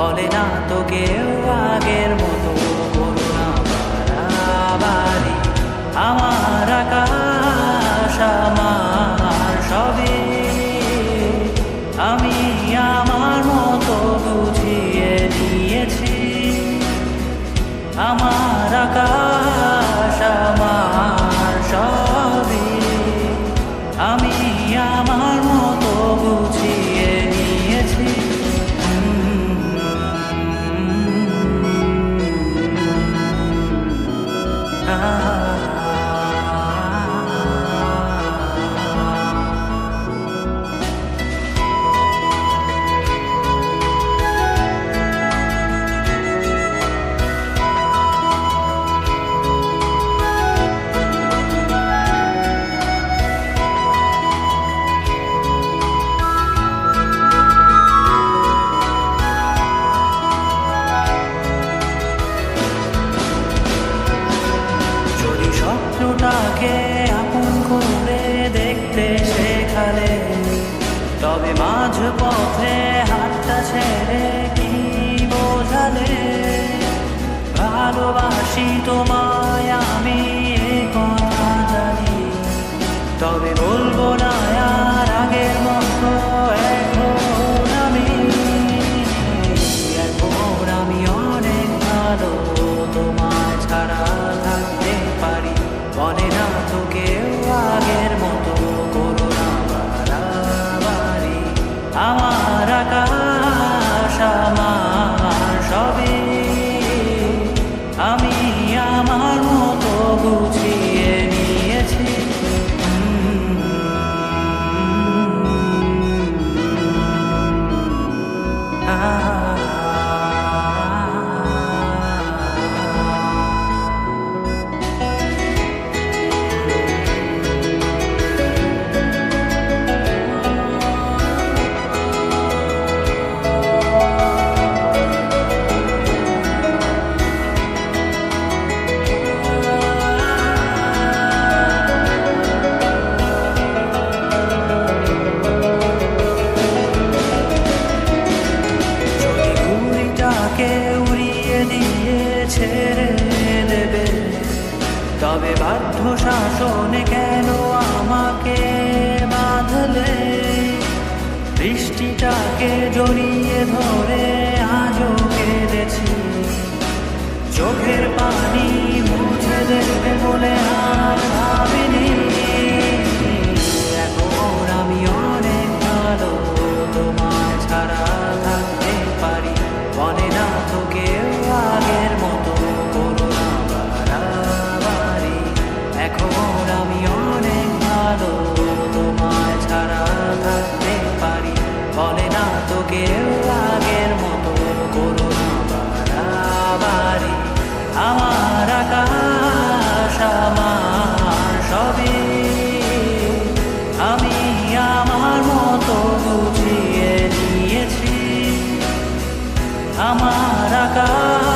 বলে না তো কেউ আগের মতো করুণা আমার আকাশ, আমার সবে। আমি আমার মতো বুঝিয়ে দিয়েছি। আমার আকাশ কি বোঝালে, ভালোবাসি তোমায়, আমি কথা জানি। তবে বলব না, আর আগের মতো এখন আমি এখন আমি অনেক ভালো, তোমায় ছাড়া থাকতে পারি। বলে না তো কেউ আগের মতো করো না আমার আকাশ বৃষ্টিটাকে জড়িয়ে ধরে আজও কেঁদেছি। চোখের পানি আমার আকাশ।